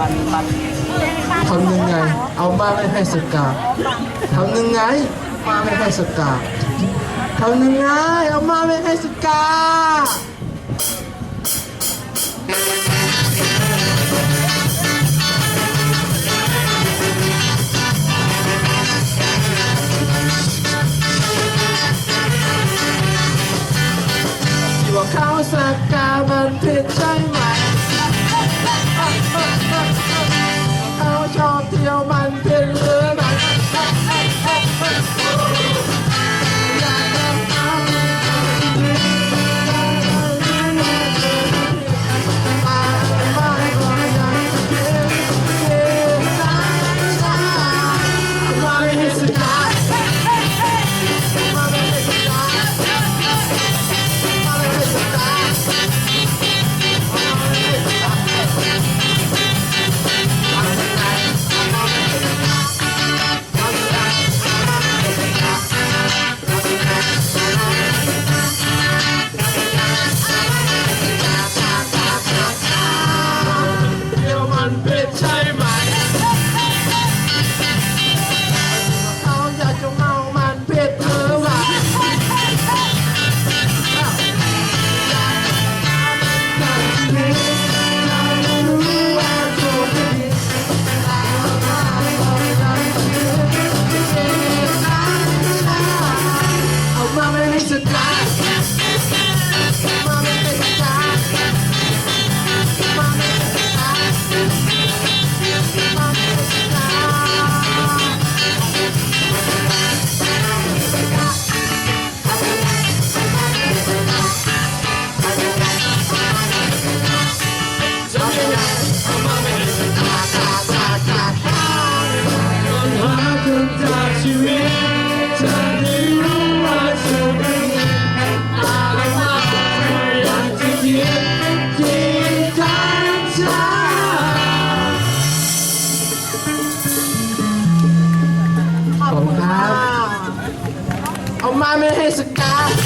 ทำยังไง เอามาไม่ให้สกาทำยังไงมาไม่ให้สกาทำยังไง เอามาไม่ให้สกาดที่ว่าเขาสักกาบันทึก Oh, mommy, here's a guy.